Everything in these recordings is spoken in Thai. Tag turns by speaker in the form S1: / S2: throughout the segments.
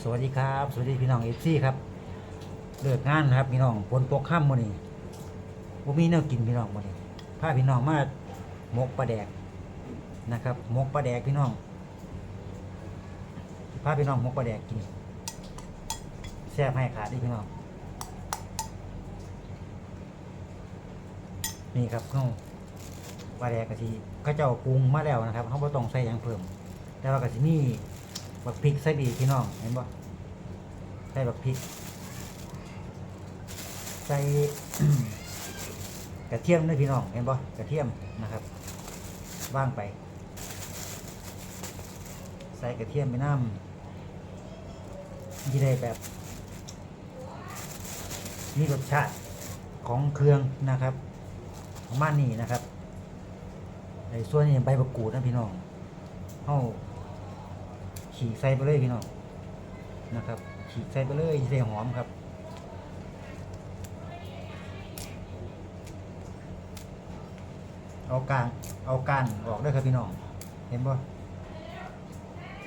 S1: สวัสดีครับ สวัสดีพี่น้องเอฟซีครับเลิกงานนะครับพี่น้องฝนตกค่ำมื้อนี้บ่มีแนวกินพี่น้องมื้อนี้พาพี่น้องมาหมกปลาแดกนะครับหมกปลาแดกพี่น้องพาพี่น้องหมกปลาแดกกินแซ่บให้ขาดดิพี่น้องนี่ครับเขาปลาแดกกะทิเขาเจ้าปรุงมาแล้วนะครับเขาบ่ต้องใส่หยังเพิ่ม แต่ว่ากะทินี่ บักพริกใส่ดีพี่น้องเห็นบ่ใส่บักพริก ใส่กระเทียมด้วยพี่น้องเห็นบ่กระเทียมนะครับว่างไป ใส่กระเทียมไปน้ำที่ได้แบบมีรสชาติของเครื่องนะครับของมันนี่นะครับในส่วนนี้ใบมะกูดนะพี่น้องเอา ฉีกใส่ไปเลยพี่น้องนะครับ ฉีกใส่ไปเลยใส่หอมครับเอากางเอากานออกด้วยครับพี่น้อง เห็นบ่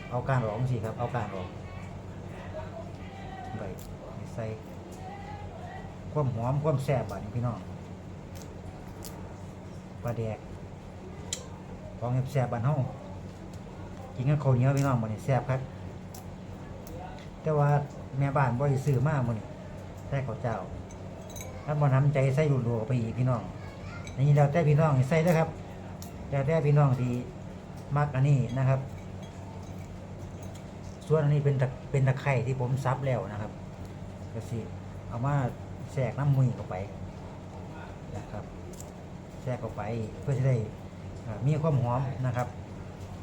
S1: เอากานออกสิครับ เอากานออกไปใส่ความหอมความแซ่บบัดนี้พี่น้องปลาแดกของแซ่บบ้านเฮา กินกับข้าวเหนียวพี่น้องมื้อนี้แซ่บครับ แต่ว่าแม่บ้านบ่ได้ซื้อมามื้อนี้ใส่ข้าวเจ้าถ้าบ่น้ำใจใส่รัวๆไปอีกพี่น้องอันนี้แล้วแต่พี่น้องใส่เด้ครับแล้วแต่พี่น้องที่มักอันนี้นะครับ ส่วนอันนี้เป็นตะเป็นตะไคร้ที่ผมซับแล้วนะครับก็สิเอามาแทรกน้ำมือเข้าไปนะครับแทรกเข้าไปเพื่อจะได้มีความหอมนะครับ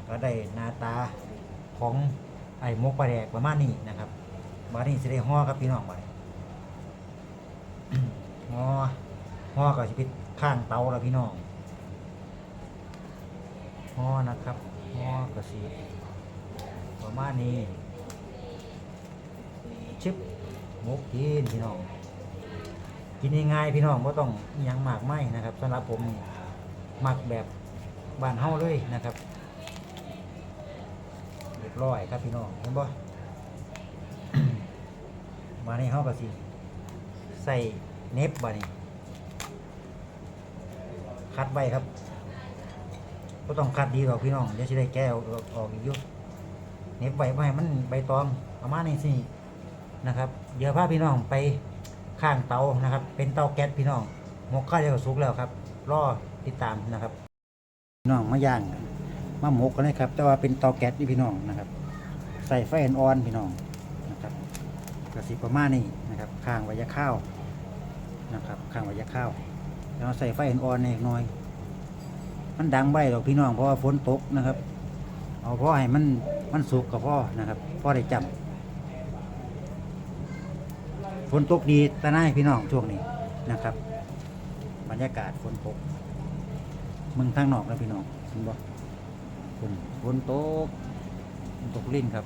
S1: ก็ได้หน้าตาของไอ้มกปลาแดกประมาณนี้นะครับบาดนี้สิได้ห่อครับพี่น้องบาห่อห่อก็สิปิดข้างเตาแล้วพี่น้องห่อนะครับห่อก็สิประมาณนี้ชิบมกกินพี่น้องกินง่ายๆพี่น้องไม่ต้องอยังหมากไหมนะครับสำหรับผมนี่มักแบบบานเฮาเลยนะครับ เรียบร้อยครับพี่น้องเห็นบ่มาในเฮาก็สิใส่เน็บบ่นี่คัดไว้ครับก็ต้องคัดดีหรอพี่น้องเดี๋ยวสิได้แก้ออกออกอีกยู่เน็บไว้บ่ให้มันใบตองประมาณนี้สินะครับ เดี๋ยวพาพี่น้องไปข้างเตานะครับ เป็นเตาแก๊สพี่น้องหมกข้าวเดียวสุกแล้วครับ รอติดตามนะครับ น้องมาย่าง มาหมกกันเลยครับ แต่ว่าเป็นเตาแก๊สนี่พี่น้องนะครับ ใส่ไฟอ่อนๆพี่น้องนะครับกระสีประมาณนี้นะครับข้างไว้ยาข้าวนะครับข้างไว้ยาข้าวแล้วใส่ไฟอ่อนๆอีกหน่อย มันดังใบหรอกพี่น้องเพราะว่าฝนตกนะครับ เอาเพราะให้มันมันสุกกับพ่อนะครับพ่อได้จำฝนตกดีตะนายพี่น้องช่วงนี้นะครับ บรรยากาศฝนตกมึงทางนอกนะพี่น้องเห็นบ่ ฝนฝนตกตกลิ้นครับ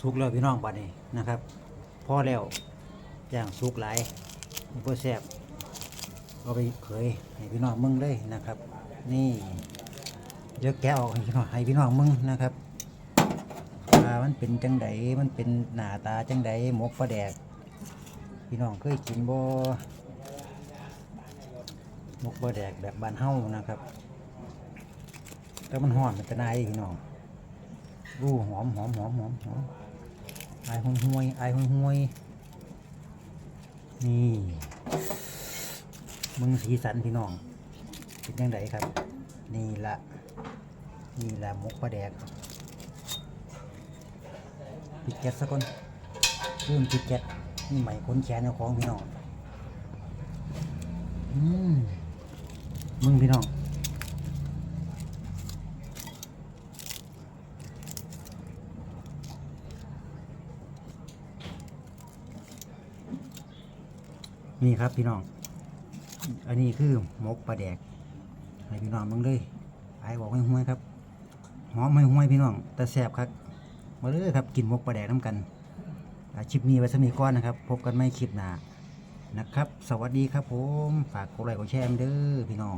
S1: สุกแล้วพี่น้องบัดนี้นะครับพอแล้วอย่างสุกหลายเพื่อแซ่บเอาไปเขยให้พี่น้องมึงเลยนะครับ นี่ เดี๋ยวแกะออกให้พี่น้องให้พี่น้องมึงนะครับว่ามันเป็นจังไดมันเป็นหน้าตาจังไดหมกปลาแดก พี่น้องเคยกินบ่หมกปลาแดกแบบบ้านเฮานะครับแต่มันหอมมันจะนายพี่น้องรูหอมหอมหอมหอมหอมอห่วยห่วยอห่วยห่วยนี่มึงสีสันพี่น้องเป็นจังไดครับ นี่ละ นี่แหละมกปลาแดกปิดแก๊สสักคนเรื่องปิดแก๊สนี่ใหม่คนแขนเอาของพี่น้องอืมมึงพี่น้องนี่ครับพี่น้อง อันนี้คือมกปลาแดก ให้พี่น้องมึงเลยไอ้บอกให้ห้วยครับ หอมไม่ห้วยพี่น้องแต่แสบครับมาเลยครับกินมกปลาแดกน้ำกันอ่าคลิปนี้ไว้สมีก้อนนะครับ พบกันไม่คลิปหน้านะครับ สวัสดีครับผม ฝากกดไลค์กดแชร์เด้อพี่น้อง